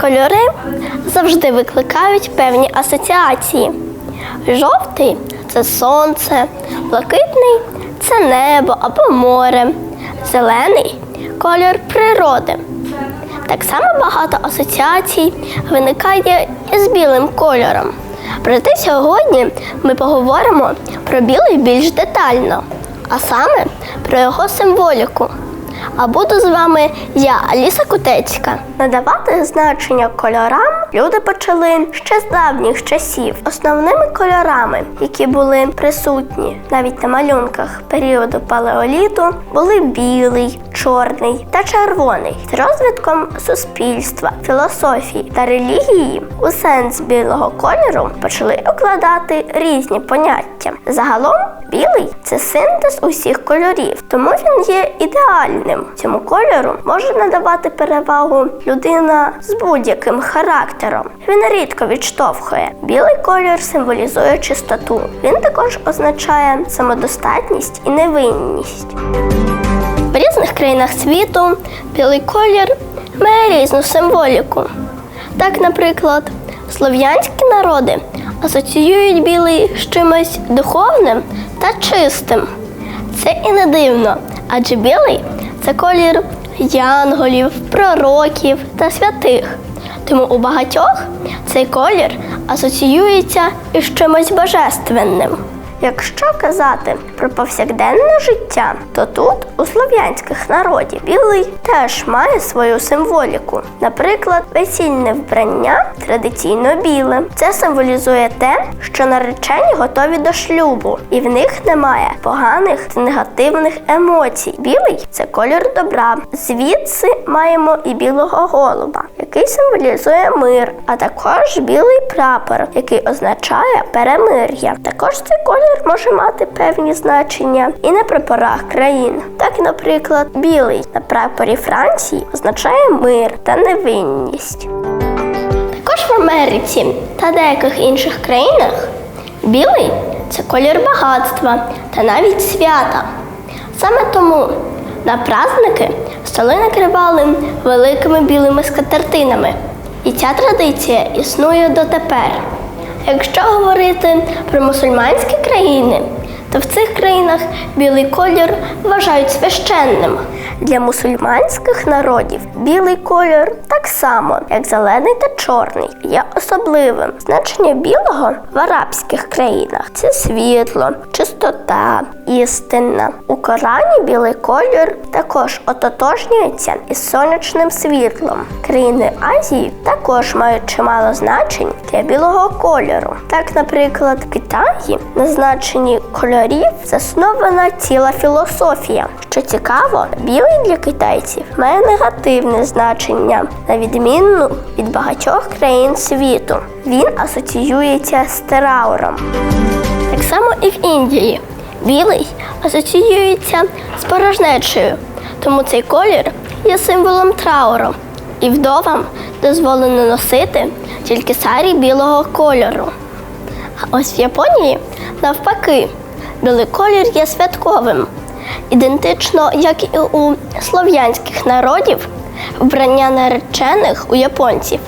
Кольори завжди викликають певні асоціації. Жовтий це сонце, блакитний це небо або море, зелений колір природи. Так само багато асоціацій виникає із білим кольором. Проте сьогодні ми поговоримо про білий більш детально, а саме про його символіку. А буду з вами я, Аліса Кутецька. Надавати значення кольорам люди почали ще з давніх часів. Основними кольорами, які були присутні навіть на малюнках періоду палеоліту, були білий, чорний та червоний. З розвитком суспільства, філософії та релігії у сенс білого кольору почали укладати різні поняття. Загалом білий це синтез усіх кольорів, тому він є ідеальним. Цьому кольору може надавати перевагу людина з будь-яким характером. Він рідко відштовхує. Білий колір символізує чистоту. Він також означає самодостатність і невинність. В різних країнах світу білий колір має різну символіку. Так, наприклад, слов'янські народи асоціюють білий з чимось духовним та чистим. Це і не дивно, адже білий це колір янголів, пророків та святих. Тому у багатьох цей колір асоціюється із чимось божественним. Якщо казати про повсякденне життя, то тут у слов'янських народів білий теж має свою символіку. Наприклад, весільне вбрання традиційно біле. Це символізує те, що наречені готові до шлюбу, і в них немає поганих та негативних емоцій. Білий це колір добра. Звідси маємо і білого голуба, який символізує мир, а також білий прапор, який означає перемир'я. Також цей колір може мати певні значення і на прапорах країн. Так, наприклад, білий на прапорі Франції означає мир та невинність. Також в Америці та деяких інших країнах білий це колір багатства та навіть свята. Саме тому на праздники столи накривали великими білими скатертинами. І ця традиція існує дотепер. Якщо говорити про мусульманські країни, то в цих країнах білий колір вважають священним. Для мусульманських народів білий колір так само, як зелений та чорний, є особливим. Значення білого в арабських країнах це світло, чистота, істина. У Корані білий колір також ототожнюється із сонячним світлом. Країни Азії також мають чимало значень для білого кольору. Так, наприклад, в Китаї на значенні кольорів заснована ціла філософія. Що цікаво, білий для китайців має негативне значення, на відміну від багатьох країн світу. Він асоціюється з терауром. Так само і в Індії. Білий асоціюється з порожнечею, тому цей колір є символом трауру. І вдовам дозволено носити тільки сарі білого кольору. А ось в Японії навпаки, білий колір є святковим. Ідентично, як і у слов'янських народів, вбрання наречених у японців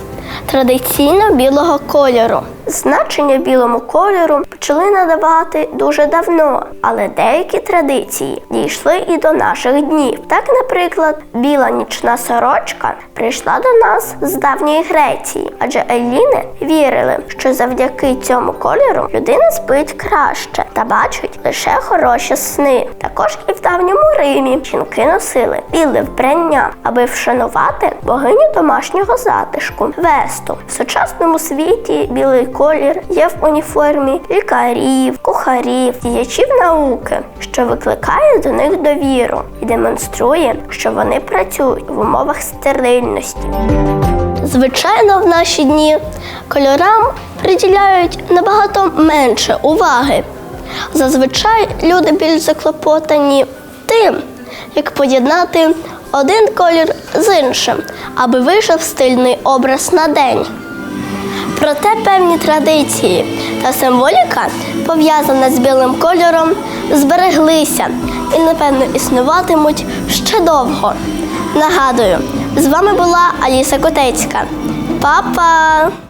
традиційно білого кольору. Значення білому кольору почали надавати дуже давно, але деякі традиції дійшли і до наших днів. Так, наприклад, біла нічна сорочка прийшла до нас з давньої Греції, адже еліни вірили, що завдяки цьому кольору людина спить краще та бачить лише хороші сни. Також і в давньому Римі жінки носили біле вбрання, аби вшанувати богиню домашнього затишку Весту. В сучасному світі білий колір є в уніформі лікарів, кухарів, діячів науки, що викликає до них довіру і демонструє, що вони працюють в умовах стерильності. Звичайно, в наші дні кольорам приділяють набагато менше уваги. Зазвичай люди більш заклопотані тим, як поєднати один колір з іншим, аби вийшов стильний образ на день. Проте певні традиції та символіка, пов'язана з білим кольором, збереглися і, напевно, існуватимуть ще довго. Нагадую, З вами була Аліса Котецька. Па-па!